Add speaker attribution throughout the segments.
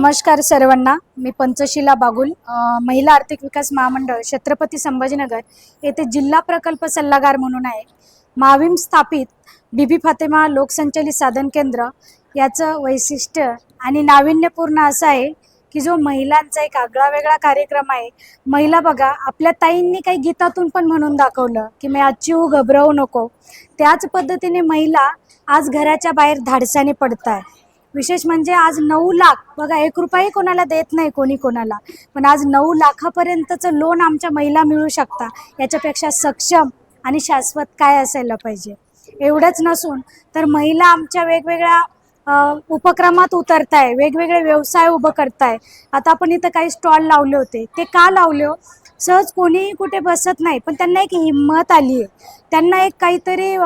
Speaker 1: नमस्कार सर्वांना. मी पंचशिला बागुल महिला आर्थिक विकास महामंडळ छत्रपती संभाजीनगर येथे जिल्हा प्रकल्प सल्लागार म्हणून आहे. माविम स्थापित बीबी फातेमा लोकसंचलित साधन केंद्र याचं वैशिष्ट्य आणि नाविन्यपूर्ण असं आहे की जो महिलांचा एक आगळा वेगळा कार्यक्रम आहे. महिला बघा आपल्या ताईंनी काही गीतातून पण म्हणून दाखवलं की मी अचिव घबरावू नको. त्याच पद्धतीने महिला आज घराच्या बाहेर धाडसाने पडत आहे विशेष म्हणजे आज नऊ लाख बघा एक रुपयाही कोणाला देत नाही कोणी कोणाला. पण आज नऊ लाखापर्यंतचं लोन आमच्या महिला मिळू शकता याच्यापेक्षा सक्षम आणि शाश्वत काय असायला पाहिजे? एवढंच नसून तर महिला आमच्या वेगवेगळ्या उपक्रमात उतरताय वेगवेगळे व्यवसाय उभं करताय. आता आपण इथं काही स्टॉल लावले होते. ते का लावले हो? सहज कोणीही कुठे बसत नाही पण त्यांना एक हिंमत आली आहे. त्यांना एक काहीतरी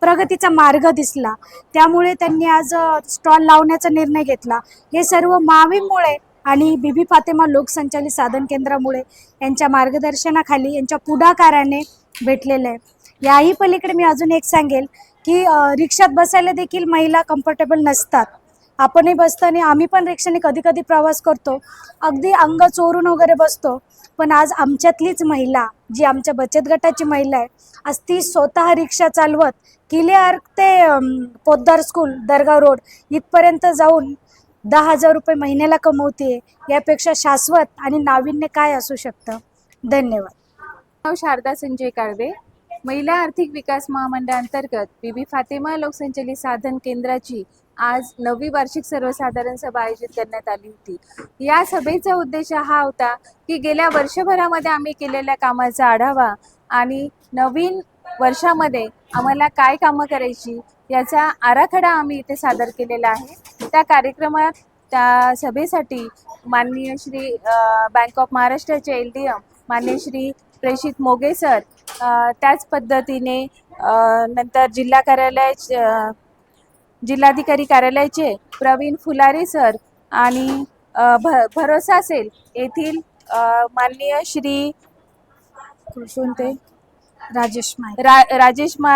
Speaker 1: प्रगतीचा मार्ग दिसला. त्यामुळे त्यांनी आज स्टॉल लावण्याचा निर्णय घेतला. हे सर्व मावीमुळे आणि बीबी फातेमा लोकसंचालित साधन केंद्रामुळे यांच्या मार्गदर्शनाखाली यांच्या पुढाकाराने भेटलेलं आहे. याही पलीकडे मी अजून एक सांगेल की रिक्षात बसायला देखील महिला कम्फर्टेबल नसतात. आपणही बसताना आम्ही पण रिक्षाने कधी कधी प्रवास करतो. अगदी अंग चोरून वगैरे बसतो. पण आज आमच्यातलीच महिला जी आमच्या बचत गटाची महिला आहे आज ती स्वतः रिक्षा चालवत किले अर्क ते पोद्दार स्कूल दरगाव रोड इथपर्यंत जाऊन दहा हजार रुपये महिन्याला कमवते यापेक्षा शाश्वत आणि नाविन्य काय असू शकतं? धन्यवाद.
Speaker 2: नाव शारदा संजय काळवे. महिला आर्थिक विकास महामंडळांतर्गत बीबी फातेमा लोकसंचलित साधन केंद्राची आज नववी वार्षिक सर्वसाधारण सभा आयोजित करण्यात आली होती. या सभेचा उद्देश हा होता की गेल्या वर्षभरामध्ये आम्ही केलेल्या कामाचा आढावा आणि नवीन वर्षामध्ये आम्हाला काय कामं करायची याचा आराखडा आम्ही इथे सादर केलेला आहे. त्या कार्यक्रमात त्या सभेसाठी माननीय श्री बँक ऑफ महाराष्ट्राचे एल डी एम माननीय श्री प्रेषित मोगे सर त्याच पद्धतीने नंतर जिल्हा कार्यालय जिल्हाधिकारी कार्यालयाचे प्रवीण फुलारी सर आणि भ भरोसा असेल येथील माननीय श्री कोणते
Speaker 1: राजेश
Speaker 2: रा राजेश मा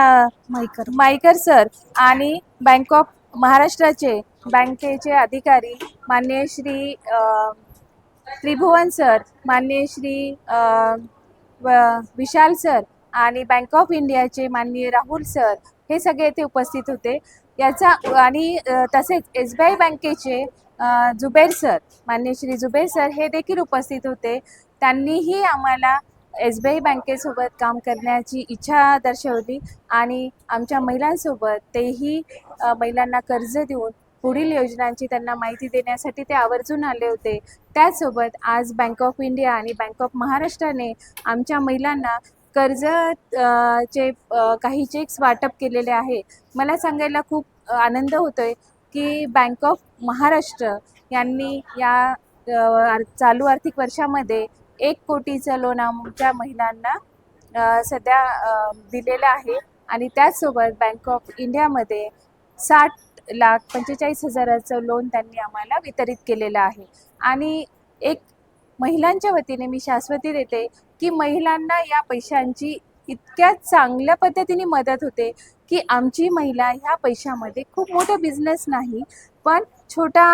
Speaker 1: माईकर.
Speaker 2: माईकर सर आणि बँक ऑफ महाराष्ट्राचे बँकेचे अधिकारी मान्य श्री त्रिभुवन सर मान्य श्री विशाल सर आणि बँक ऑफ इंडियाचे माननीय राहुल सर हे सगळे येथे उपस्थित होते. याचा आणि तसेच एस बी आय बँकेचे जुबेर सर मान्य श्री जुबेर सर हे देखील उपस्थित होते. त्यांनीही आम्हाला एस बी आय बँकेसोबत काम करण्याची इच्छा दर्शवली आणि आमच्या महिलांसोबत तेही महिलांना कर्ज देऊन पुढील योजनांची त्यांना माहिती देण्यासाठी ते आवर्जून आले होते. त्याचसोबत आज बँक ऑफ इंडिया आणि बँक ऑफ महाराष्ट्राने आमच्या महिलांना कर्ज चे काही चेक्स वाटप केलेले आहे. मला सांगायला खूप आनंद होतोय की बँक ऑफ महाराष्ट्र यांनी या चालू आर्थिक वर्षामध्ये एक कोटीचं लोन आमच्या महिलांना सध्या दिलेलं आहे. आणि त्याचसोबत बँक ऑफ इंडियामध्ये साठ लाख पंचेचाळीस हजाराचं लोन त्यांनी आम्हाला वितरित केलेलं आहे. आणि एक महिलांच्या वतीने मी शाश्वती देते की महिलांना या पैशांची इतक्या चांगल्या पद्धतीने मदत होते की आमची महिला ह्या पैशामध्ये खूप मोठा बिझनेस नाही पण छोटा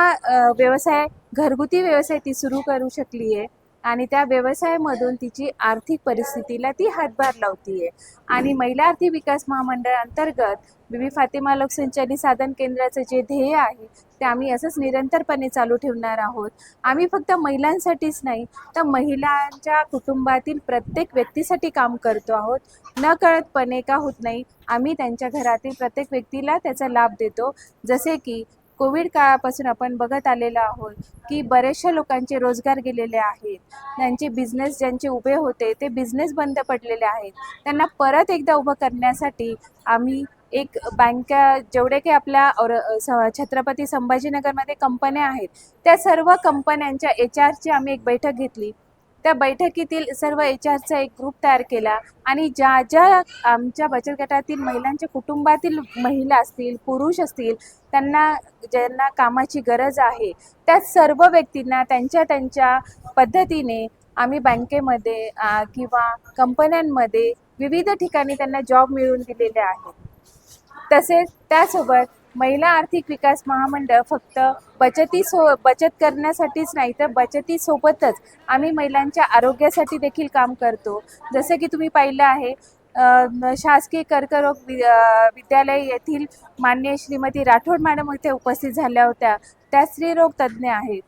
Speaker 2: व्यवसाय घरगुती व्यवसाय ती सुरू करू शकली आहे आणि त्या व्यवसायामधून तिची आर्थिक परिस्थितीला ती हातभार लावतीये. आहे आणि महिला आर्थिक विकास महामंडळ अंतर्गत बीबी फातिमा लोकसंचालित साधन केंद्राचं जे ध्येय आहे ते आम्ही असंच निरंतरपणे चालू ठेवणार आहोत. आम्ही फक्त महिलांसाठीच नाही तर महिलांच्या कुटुंबातील प्रत्येक व्यक्तीसाठी काम करतो आहोत. न कळतपणे का होत नाही आम्ही त्यांच्या घरातील प्रत्येक व्यक्तीला त्याचा लाभ देतो. जसे की कोविड काळापासून आपण बघत आलेलो आहोत की बरेचशा लोकांचे रोजगार गेलेले आहेत. त्यांचे बिझनेस ज्यांचे उभे होते ते बिझनेस बंद पडलेले आहेत. त्यांना परत एकदा उभं करण्यासाठी आम्ही एक बँका जेवढे काही आपल्या और स- छत्रपती संभाजीनगरमध्ये कंपन्या आहेत त्या सर्व कंपन्यांच्या एच आरची आम्ही एक बैठक घेतली. त्या बैठकीतील सर्व एच आरचा एक ग्रुप तयार केला आणि ज्या ज्या आमच्या बचत गटातील महिलांच्या कुटुंबातील महिला असतील पुरुष असतील त्यांना ज्यांना कामाची गरज आहे त्या सर्व व्यक्तींना त्यांच्या त्यांच्या पद्धतीने आम्ही बँकेमध्ये किंवा कंपन्यांमध्ये विविध ठिकाणी त्यांना जॉब मिळवून दिलेले आहेत. तसेच त्यासोबत महिला आर्थिक विकास महामंडळ फक्त बचती सो बचत करण्यासाठीच नाही तर बचतीसोबतच आम्ही महिलांच्या आरोग्यासाठी देखील काम करतो. जसं की तुम्ही पाहिलं आहे शासकीय कर्करोग वि विद्यालय येथील मान्य श्रीमती राठोड मॅडम इथे उपस्थित झाल्या होत्या. त्या स्त्रीरोग तज्ज्ञ आहेत.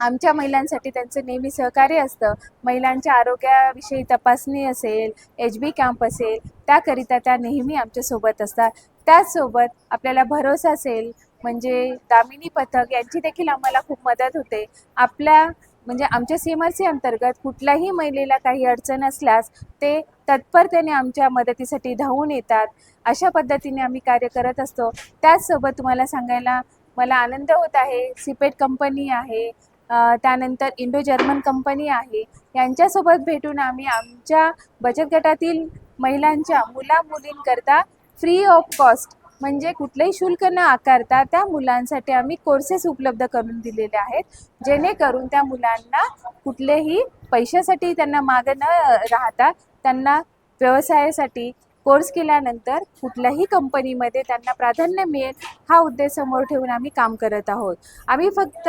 Speaker 2: आमच्या महिलांसाठी त्यांचं नेहमी सहकार्य असतं. महिलांच्या आरोग्याविषयी तपासणी असेल एच बी कॅम्प असेल त्याकरिता त्या नेहमी आमच्यासोबत असतात. त्याचसोबत आपल्याला भरोसा असेल म्हणजे दामिनी पथक यांची देखील आम्हाला खूप मदत होते. आपल्या म्हणजे आमच्या सी एम आर सी अंतर्गत कुठल्याही महिलेला काही अडचण असल्यास ते तत्परतेने आमच्या मदतीसाठी धावून येतात. अशा पद्धतीने आम्ही कार्य करत असतो. त्याचसोबत तुम्हाला सांगायला मला आनंद होत आहे. सिपेट कंपनी आहे. त्यानंतर इंडो जर्मन कंपनी आहे. यांच्यासोबत भेटून आम्ही आमच्या बचत गटातील महिलांच्या मुला मुलींकरता फ्री ऑफ कॉस्ट म्हणजे कुठलंही शुल्क न आकारता त्या मुलांसाठी आम्ही कोर्सेस उपलब्ध करून दिलेले आहेत. जेणेकरून त्या मुलांना कुठलेही पैशासाठी त्यांना मागं न राहता त्यांना व्यवसायासाठी कोर्स केल्यानंतर कुठल्याही कंपनीमध्ये त्यांना प्राधान्य मिळेल हा उद्देश समोर ठेवून आम्ही काम करत आहोत. आम्ही फक्त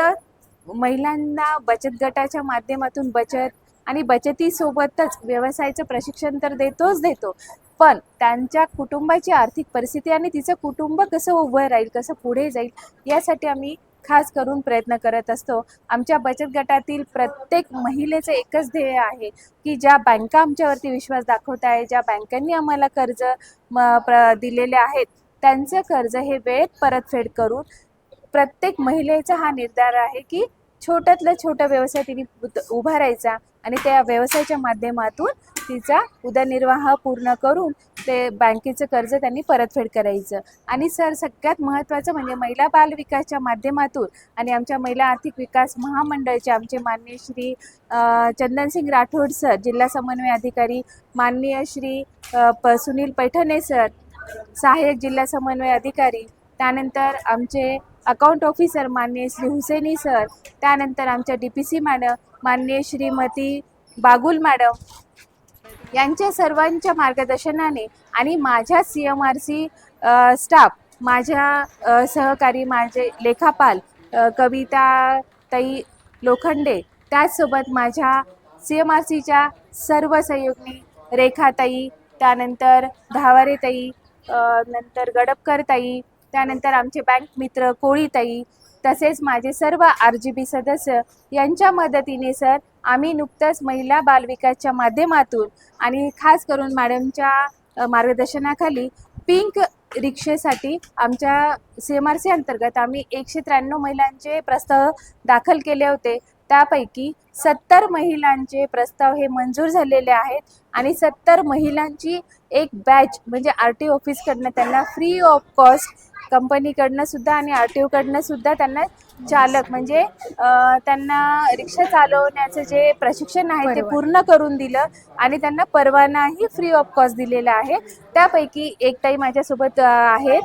Speaker 2: महिलांना बचत गटाच्या माध्यमातून बचत आणि बचतीसोबतच व्यवसायाचं प्रशिक्षण तर देतोच देतो. पण त्यांच्या कुटुंबाची आर्थिक परिस्थिती आणि तिचं कुटुंब कसं उभं राहील कसं पुढे जाईल यासाठी आम्ही खास करून प्रयत्न करत असतो. आमच्या बचत गटातील प्रत्येक महिलेचं एकच ध्येय आहे की ज्या बँका आमच्यावरती विश्वास दाखवत आहे ज्या बँकांनी आम्हाला कर्ज म प्र दिलेले आहेत त्यांचं कर्ज हे वेळेत परतफेड करून प्रत्येक महिलेचा हा निर्धार आहे की छोट्यातला छोटा व्यवसाय तिने उभा उभारायचा आणि त्या व्यवसायाच्या माध्यमातून तिचा उदरनिर्वाह पूर्ण करून ते बँकेचं कर्ज त्यांनी परतफेड करायचं. आणि सर सगळ्यात महत्त्वाचं म्हणजे महिला बाल विकासच्या माध्यमातून आणि आमच्या महिला आर्थिक विकास महामंडळाचे आमचे माननीय श्री चंदनसिंग राठोड सर जिल्हा समन्वय अधिकारी माननीय श्री प सुनील पैठणे सर सहाय्यक जिल्हा समन्वय अधिकारी त्यानंतर आमचे अकाउंट ऑफिसर माननीय श्री हुसेनी सर त्यानंतर आमच्या डी पी सी मॅडम माननीय श्रीमती बागुल मॅडम यांच्या सर्वांच्या मार्गदर्शनाने आणि माझ्या C M R C staff माझ्या सहकारी माझे लेखापाल कविता ताई लोखंडे त्याचसोबत माझ्या सी एम आर सीच्या सर्व सहयोगिनी रेखाताई त्यानंतर धावारेताई नंतर गडपकर ताई त्यानंतर आमचे बँक मित्र कोळीताई तसेच माझे सर्व आर जी बी सदस्य यांच्या मदतीने सर आम्ही नुकतंच महिला बालविकासच्या माध्यमातून आणि खास करून मॅडमच्या मार्गदर्शनाखाली पिंक रिक्षेसाठी आमच्या सी एम आर सी अंतर्गत आम्ही एकशे त्र्याण्णव महिलांचे प्रस्ताव दाखल केले होते. त्यापैकी सत्तर महिलांचे प्रस्ताव हे मंजूर झालेले आहेत आणि सत्तर महिलांची एक बॅच म्हणजे आर टी ऑफिसकडनं त्यांना फ्री ऑफ कॉस्ट कंपनीकडनं सुद्धा आणि आर टी ओकडनं सुद्धा त्यांना चालक म्हणजे त्यांना रिक्षा चालवण्याचं जे प्रशिक्षण आहे ते. पूर्ण करून दिलं आणि त्यांना परवानाही फ्री ऑफ कॉस्ट दिलेला आहे. त्यापैकी एक ताई माझ्यासोबत आहेत.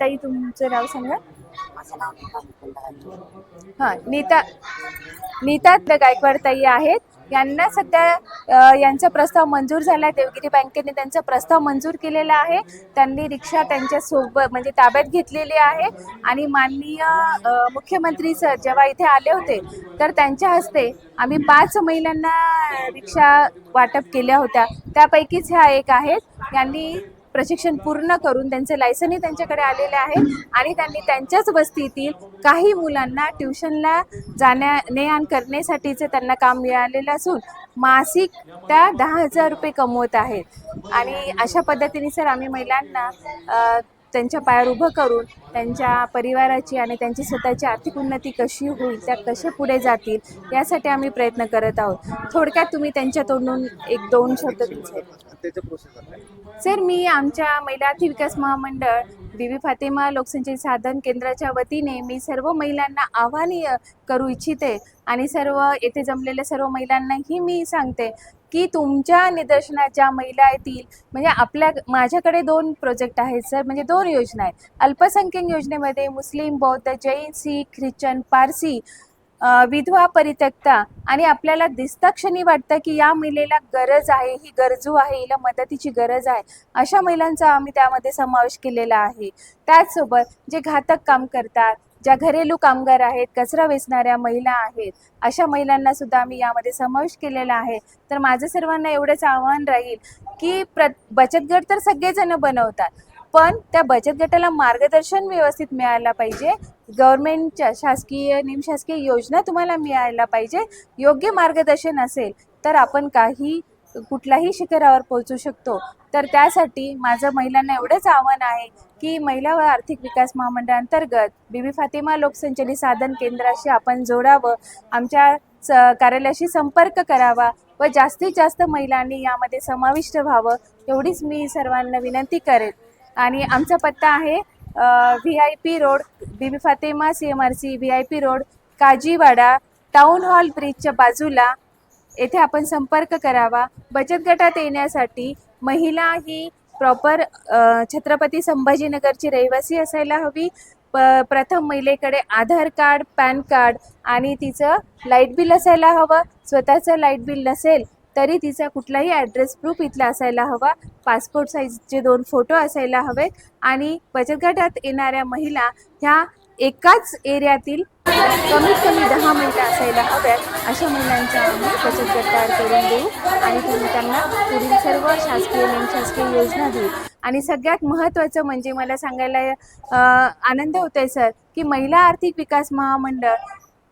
Speaker 2: ताई तुमचं नाव सांगा. हां नीता नीता गायकवाड ताई आहेत. यांना सध्या यांचा प्रस्ताव मंजूर झाला आहे देवगिरी बँकेने त्यांचा प्रस्ताव मंजूर केलेला आहे. त्यांनी रिक्षा त्यांच्यासोबत म्हणजे ताब्यात घेतलेली आहे. आणि माननीय मुख्यमंत्री सर जेव्हा इथे आले होते तर त्यांच्या हस्ते आम्ही पाच महिलांना रिक्षा वाटप केल्या होत्या. त्यापैकीच ह्या एक आहेत. यांनी प्रशिक्षण पूर्ण करून त्यांचे लायसनही त्यांच्याकडे आलेले आहे आणि त्यांनी त्यांच्याच वस्तीतील काही मुलांना ट्युशनला जाण्या ने आण करण्यासाठीचं त्यांना काम मिळालेलं असून मासिक त्या दहा हजार रुपये कमवत आहेत. आणि अशा पद्धतीने सर आम्ही महिलांना त्यांच्या पायावर उभं करून त्यांच्या परिवाराची आणि त्यांची स्वतःची आर्थिक उन्नती कशी होईल त्या कसे पुढे जातील यासाठी आम्ही प्रयत्न करत आहोत. थोडक्यात तुम्ही त्यांच्या तोंडून एक दोन शब्द सर मी आमच्या महिला आर्थिक विकास महामंडळ बीबी फातिमा लोकसंचय साधन केंद्राच्या वतीने मी सर्व महिलांना आव्हान करू इच्छिते आणि सर्व येथे जमलेल्या सर्व महिलांनाही मी सांगते की तुमच्या निदर्शनाच्या महिला येतील. म्हणजे आपल्या माझ्याकडे दोन प्रोजेक्ट आहेत सर म्हणजे दोन योजना आहेत. अल्पसंख्याक योजनेमध्ये मुस्लिम बौद्ध जैन शीख ख्रिश्चन पारसी विधवा परित्यक्ता आणि आपल्याला दिसता क्षणी वाटतं की या महिलेला गरज आहे ही गरजू आहे हिला मदतीची गरज आहे. अशा महिलांचा आम्ही त्यामध्ये समावेश केलेला आहे. त्याचसोबत जे घातक काम करतात ज्या घरेलू कामगार आहेत कचरा वेचणाऱ्या महिला आहेत अशा महिलांना सुद्धा आम्ही यामध्ये समावेश केलेला आहे. तर माझं सर्वांना एवढंच आव्हान राहील की प्र बचत गट तर सगळेजण बनवतात पण त्या बचत गटाला मार्गदर्शन व्यवस्थित मिळायला पाहिजे. गव्हर्नमेंटच्या शासकीय निमशासकीय योजना तुम्हाला मिळायला पाहिजे. योग्य मार्गदर्शन असेल तर आपण काही कुठल्याही शिखरावर पोहोचू शकतो. तर त्यासाठी माझं महिलांना एवढंच आव्हान आहे की महिला व आर्थिक विकास महामंडळांतर्गत बीबी फातिमा लोकसंचलित साधन केंद्राशी आपण जोडावं आमच्या स कार्यालयाशी संपर्क करावा व जास्तीत जास्त महिलांनी यामध्ये समाविष्ट व्हावं एवढीच मी सर्वांना विनंती करेन. आणि आमचा पत्ता आहे V I P road Bibi Fatema C M R C V I P road Kajiwada town hall ब्रिजच्या बाजूला येथे आपण संपर्क करावा. बचत गटात येण्यासाठी महिला ही प्रॉपर छत्रपती संभाजीनगरची रहिवासी असायला हवी. प प्रथम महिलेकडे आधार कार्ड पॅन कार्ड आणि तिचं लाइट बिल असायला हवं. स्वतःचं लाइट बिल नसेल तरी तिचा कुठलाही ॲड्रेस प्रूफ इथला असायला हवा. पासपोर्ट साईजचे दोन फोटो असायला हवेत. आणि बचत गटात येणाऱ्या महिला ह्या एकाच एरियातील कमीत कमी दहा मिनटं असायला हव्यात अशा महिलांचा आम्ही बचत गट तयार करून देऊ आणि तुम्ही त्यांना पुढील सर्व शासकीय निमशासकीय योजना देऊ. आणि सगळ्यात महत्त्वाचं म्हणजे मला सांगायला आनंद होत आहे सर की महिला आर्थिक विकास महामंडळ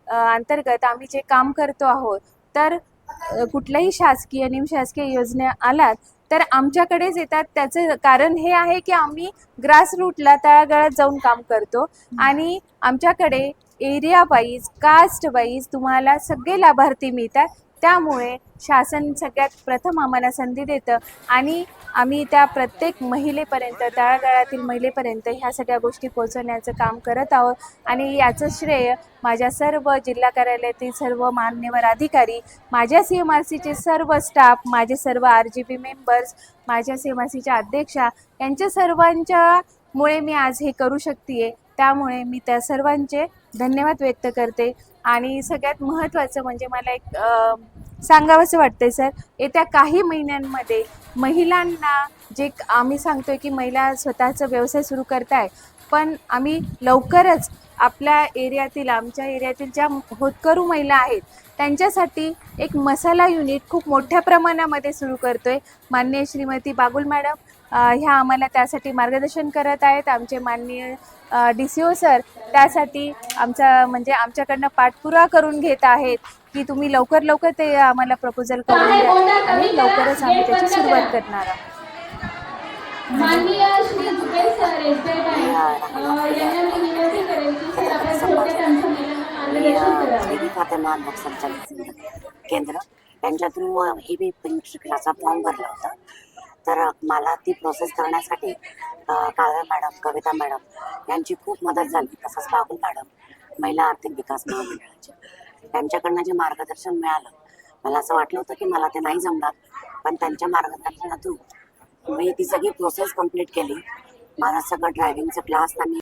Speaker 2: अंतर्गत आम्ही जे काम करतो आहोत तर कुठल्याही शासकीय निमशासकीय योजना आलात तर आमच्याकडेच येतात. त्याचं कारण हे आहे की आम्ही ग्रासरूटला तळागाळात जाऊन काम करतो. आणि आमच्याकडे एरिया वाईज कास्ट वाईज तुम्हाला सगळे लाभार्थी मिळतात. त्यामुळे शासन सगळ्यात प्रथम आम्हाला संधी देतं. आणि आम्ही त्या प्रत्येक महिलेपर्यंत तळागाळातील महिलेपर्यंत ह्या सगळ्या गोष्टी पोहोचवण्याचं काम करत आहोत. आणि याचं श्रेय माझ्या सर्व जिल्हा कार्यालयातील सर्व मान्यवर अधिकारी माझ्या सी एम आर सीचे सर्व स्टाफ माझे सर्व आर जी बी मेंबर्स माझ्या सी एम आर सीच्या अध्यक्षा यांच्या सर्वांच्यामुळे मी आज हे करू शकते त्यामुळे मी त्या सर्वांचे धन्यवाद व्यक्त करते. आणि सगळ्यात महत्त्वाचं म्हणजे मला एक सांगावंसं वाटतंय सर. येत्या काही महिन्यांमध्ये महिलांना जे आम्ही सांगतोय की महिला स्वतःचा व्यवसाय सुरू करताय पण आम्ही लवकरच आपल्या एरियातील आमच्या एरियातील ज्या होतकरू महिला आहेत त्यांच्यासाठी एक मसाला युनिट खूप मोठ्या प्रमाणामध्ये सुरू करतो आहे माननीय श्रीमती बागुल मॅडम ह्या आम्हाला त्यासाठी मार्गदर्शन करत आहेत. आमचे माननीय डी सी ओ सर त्यासाठी आमचा म्हणजे आमच्याकडनं पाठपुरा करून घेत आहेत की तुम्ही लवकर लवकर ते आम्हाला प्रपोजल करून द्या आणि लवकरच आम्ही त्याची सुरुवात करणार आहोत.
Speaker 3: माननीय श्री सर
Speaker 4: बीबी फातेमा केंद्र त्यांच्या थ्रू ई बी शिक्षणाचा फॉर्म भरला होता. तर मला ती प्रोसेस करण्यासाठी अ, मॅडम कविता मॅडम यांची खूप मदत झाली. तसंच बाबुल मॅडम महिला आर्थिक विकास महामंडळाचे. त्यांच्याकडनं जे मार्गदर्शन मिळालं मला असं वाटलं होतं की मला ते नाही जमणार. पण त्यांच्या मार्गदर्शनातून मी ती सगळी प्रोसेस कंप्लीट केली. माझा सगळं ड्रायव्हिंगचा क्लास त्यांनी